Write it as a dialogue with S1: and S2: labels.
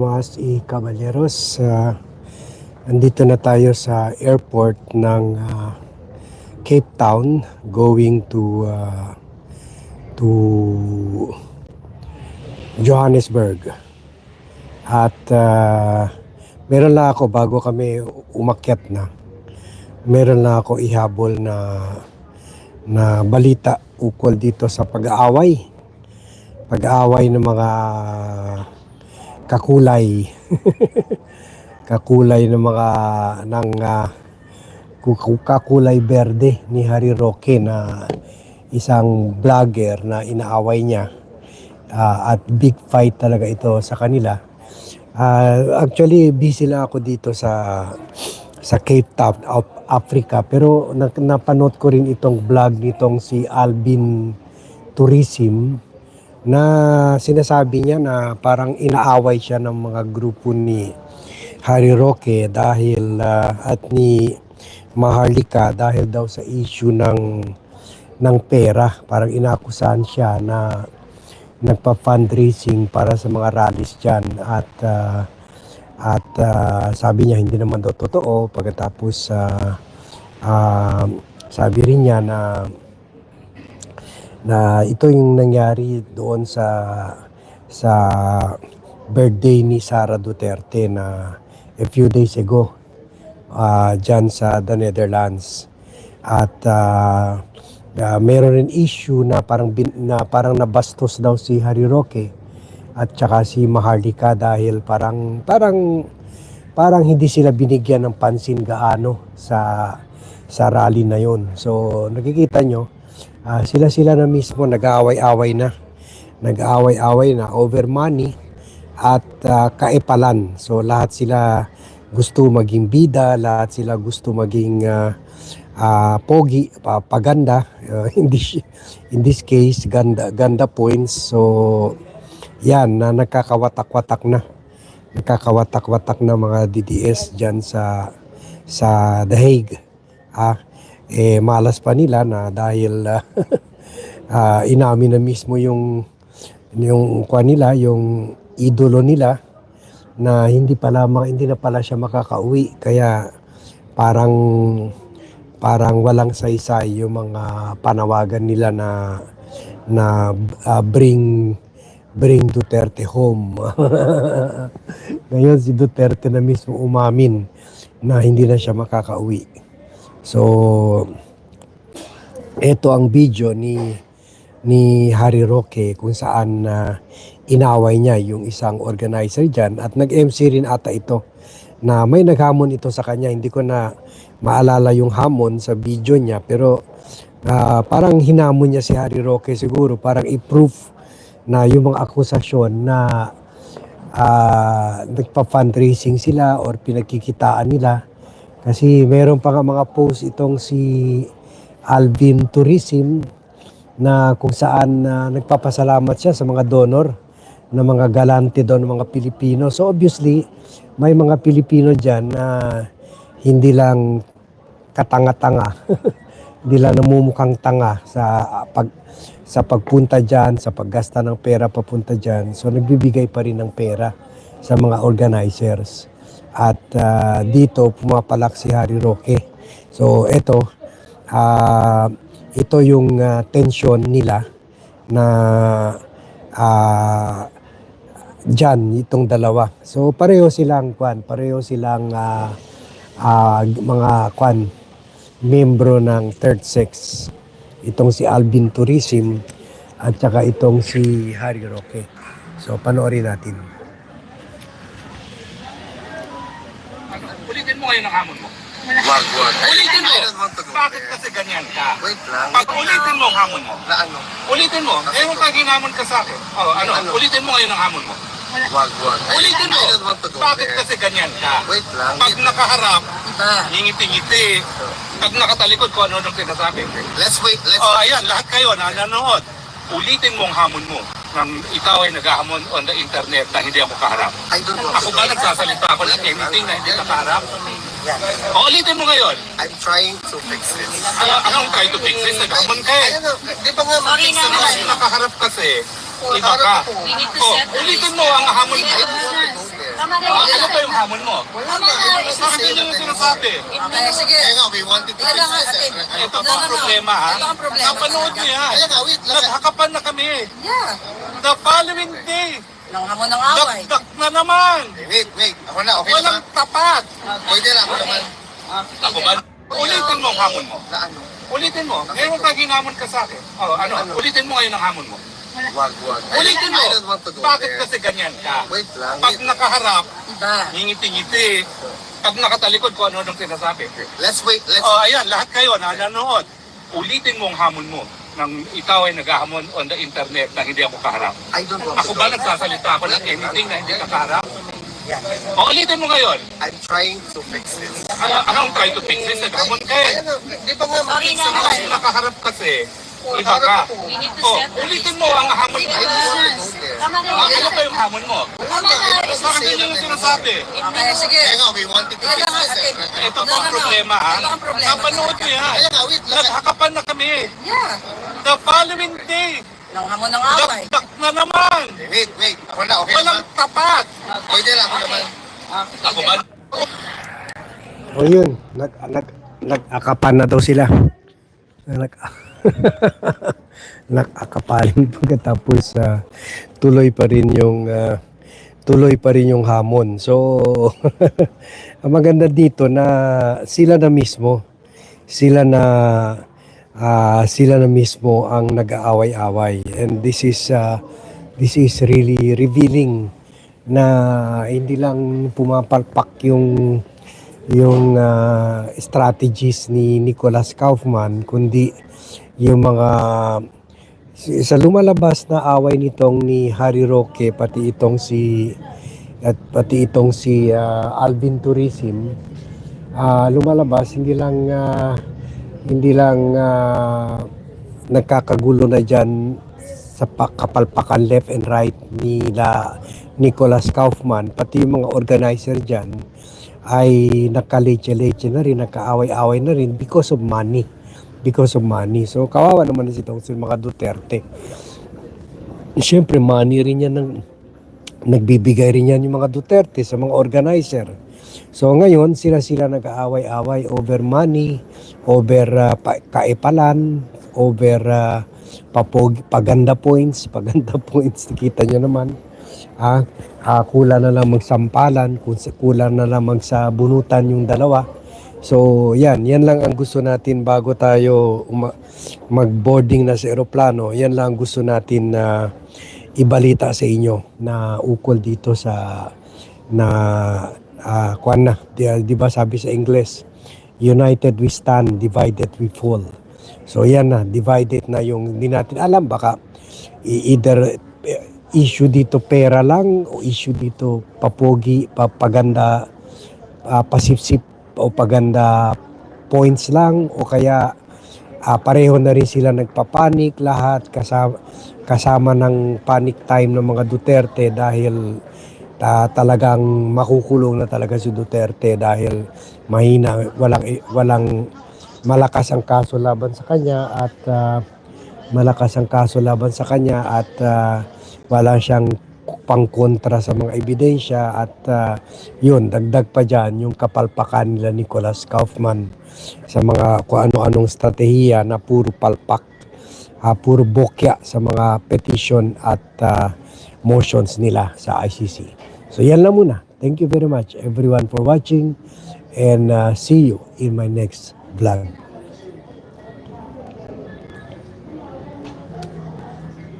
S1: Mas y Caballeros, ah, andito na tayo sa airport ng ah, Cape Town going to ah, to Johannesburg. At ah, meron lang ako bago kami umakyat na. Meron lang ako ihabol na na balita ukol dito sa pag-aaway. Pag-aaway ng mga kakulay. kakulay ng mga ng kuku- kakulay berde ni Harry Roque na isang vlogger na inaaway niya Ah, at big fight talaga ito sa kanila. Ah, actually busy lang ako dito sa sa Cape Town, Af- Africa pero na, napanood ko rin itong vlog nitong si Alvin Tourism na sinasabi niya na parang inaaway siya ng mga grupo ni Harry Roque dahil ah, at ni Maharlika dahil daw sa issue ng ng pera. Parang inakusahan siya na nagpa-fundraising para sa mga rallies dyan at ah, at ah, sabi niya hindi naman daw totoo pagkatapos ah, ah, sabi rin niya na na ito yung nangyari doon sa sa birthday ni Sara Duterte na a few days ago uh, dyan sa the Netherlands at ah, ah, meron rin issue na parang bin, na parang nabastos daw si Harry Roque at saka si Maharlika dahil parang parang parang hindi sila binigyan ng pansin gaano sa sa rally na yon. So nakikita nyo, ah, sila-sila na mismo nag-aaway-away na. Nag-aaway-away na over money at ah, kaipalan. So lahat sila gusto maging bida, lahat sila gusto maging ah, ah, pogi, pa, paganda. Uh, in, this, in this case, ganda, ganda points. So yan, na nagkakawatak-watak na. Nagkakawatak-watak na mga DDS dyan sa sa The Hague. Ah, eh malas pa nila na dahil ah, ah, inamin na mismo yung yung kwa nila, yung idolo nila na hindi pala hindi na pala siya makakauwi kaya parang parang walang saysay yung mga panawagan nila na na ah, bring bring Duterte home. Ngayon si Duterte na mismo umamin na hindi na siya makakauwi. So, ito ang video ni ni Harry Roque kung saan na inaway niya yung isang organizer dyan at nag-MC rin ata ito na may naghamon ito sa kanya. Hindi ko na maalala yung hamon sa video niya pero ah, parang hinamon niya si Harry Roque siguro parang i-proof na yung mga akusasyon na ah, nagpa-fundraising sila or pinagkikitaan nila kasi meron pa nga mga post itong si Alvin Tourism na kung saan na nagpapasalamat siya sa mga donor na mga galante doon ng mga Pilipino. So obviously, may mga Pilipino dyan na hindi lang katanga-tanga. hindi lang namumukhang tanga sa pag sa pagpunta dyan, sa paggasta ng pera papunta dyan. So nagbibigay pa rin ng pera sa mga organizers. At ah, dito pumapalak si Harry Roque. So eto, ah, ito yung ah, tension nila na ah, dyan, itong dalawa. So pareho silang kwan, pareho silang ah, ah, mga kwan, membro ng third sex. Itong si Alvin Tourism at saka itong si Harry Roque. So panoorin natin.
S2: Ulitin mo ngayon ang hamon mo.
S3: Wag, wag.
S2: Ulitin mo. Bakit kasi ganyan ka?
S3: Wait lang.
S2: Pag ulitin mo ang hamon mo.
S3: Na ano?
S2: Ulitin mo. Eh, kung kaginamon ka sa akin. Oh, ano?
S3: Ano?
S2: Ulitin mo ngayon ang hamon mo.
S3: Wag, wag.
S2: Ulitin mo. Bakit kasi ganyan ka?
S3: Wait lang.
S2: Pag nakaharap,
S3: Ah,
S2: ngingiti-ngiti. Pag nakatalikod, kung ano nung sinasabi.
S3: let's wait. Let's
S2: Oh, ayan, lahat kayo na nanonood. Ulitin mo ang hamon mo nang ikaw ay naghahamon on the internet na hindi ako kaharap. Ako ba nagsasalita ako ng anything na hindi ka kaharap? O, ulitin mo ngayon.
S3: I'm trying to fix this.
S2: Ano, anong try to fix this? Naghamon ka eh.
S3: Ayun na, di ba nga mag-fix
S2: Sa
S3: na
S2: mas nakaharap kasi, iba ka.
S3: We
S2: Oh, ulitin mo ang hamon mo.
S4: Tama na
S2: Ah,
S4: yan.
S2: ano ba yung hamon mo?
S3: Wala na. Ano
S2: Bakit yun yung sinasabi?
S4: Okay, sige.
S3: Kaya nga, we wanted to fix this. eh.
S2: Ito po ang problema ha.
S4: Ito ang problema.
S2: Napanood niyo yan.
S3: Kaya nga, wait lang.
S2: Naghakapan na kami.
S4: Yeah.
S2: The following day,
S4: Nang hamon ng away.
S2: dakdak na naman.
S3: Wait, wait. Ako na, okay
S2: Walang
S3: naman.
S2: tapat.
S3: Pwede lang ako naman.
S2: Ako ba? Ulitin mo ang hamon mo.
S3: Na ano?
S2: Ulitin mo. Ngayon pag hinamon ka sa akin. Oh, ano? Ulitin mo ngayon ang hamon mo.
S3: Wag, wag.
S2: Ulitin mo.
S3: I don't want to go
S2: Bakit
S3: there.
S2: kasi ganyan ka?
S3: Wait lang.
S2: Pag nakaharap,
S4: Iba.
S2: ngingiti-ngiti. Pag nakatalikod ko ano nung sinasabi.
S3: Let's wait. Let's
S2: Oh, ayan, lahat kayo na nanonood. Ulitin mo ang hamon mo nang ikaw ay naghahamon on the internet na hindi ako kaharap.
S3: I don't want
S2: Ako
S3: to
S2: ba
S3: go.
S2: nagsasalita ako ng anything na hindi ka kaharap? O, ulitin mo ngayon.
S3: I'm trying to fix this.
S2: Ano, anong try to fix this? Naghamon ka eh.
S3: Di ba nga
S4: Sorry na.
S3: na
S2: Kasi nakaharap kasi, iba ka.
S4: We need to
S2: Oh,
S4: set the
S2: ulitin mo ang hamon mo.
S4: Tama na
S2: Ah, ano ba yung hamon mo?
S4: Tama na.
S2: Bakit yun yung sinasabi?
S4: Okay, sige.
S3: Kaya nga, we wanted to fix this. eh.
S2: Ito po ang problema ha.
S4: Ito ang problema.
S2: Napanood.
S3: Kaya nga, wait lang.
S2: Naghakapan na kami.
S4: Yeah.
S2: The following day,
S4: Nang hamon ng away.
S2: dakdak na naman.
S3: Wait, wait. Ako na, okay
S2: Walang
S3: naman.
S2: tapat.
S3: Pwede lang ako naman.
S2: Ako ba?
S1: O yun, nag, nag, nag-akapan na daw sila. Nag, nag-akapalan pagkatapos uh, tuloy pa rin yung ah, tuloy pa rin yung hamon. So ang maganda dito na sila na mismo sila na ah, sila na mismo ang nag-aaway-away and this is ah, this is really revealing na hindi lang pumapalpak yung yung ah, strategies ni Nicholas Kaufman kundi yung mga sa lumalabas na away nitong ni Harry Roque pati itong si at pati itong si ah, Alvin Tourism ah, lumalabas hindi lang ah, hindi lang ah, nagkakagulo na diyan sa pa- kapalpakan left and right nila Nicholas Kaufman pati yung mga organizer diyan ay nakaletse-letse na rin, nakaaway-away na rin because of money. Because of money. So, kawawa naman na si itong si mga Duterte. Siyempre, money rin yan ng, nagbibigay rin yan yung mga Duterte sa mga organizer. So, ngayon, sila-sila nag-aaway-away over money, over uh, pa- kaipalan, over uh, papog, paganda points, paganda points, nakita nyo naman. Ah, ah, kulang na lang magsampalan, kulang na lang magsabunutan yung dalawa. So, yan, yan lang ang gusto natin bago tayo mag-boarding na sa eroplano. Yan lang ang gusto natin na ibalita sa inyo na ukol dito sa na ah, kwan na, di, di ba sabi sa English, United we stand, divided we fall. So yan na, divided na yung hindi natin alam baka either eh, issue dito pera lang o issue dito papogi, papaganda, ah, pasipsip o paganda points lang o kaya ah, pareho na rin sila nagpapanik lahat kasama, kasama ng panic time ng mga Duterte dahil ta- talagang makukulong na talaga si Duterte dahil mahina walang walang malakas ang kaso laban sa kanya at ah, malakas ang kaso laban sa kanya at ah, wala siyang pangkontra sa mga ebidensya at ah, yun dagdag pa dyan yung kapalpakan nila Nicholas Kaufman sa mga kung ano-anong strategiya na puro palpak ah, puro bokya sa mga petition at ah, motions nila sa ICC. So yan lang muna. Thank you very much everyone for watching and ah, see you in my next vlog.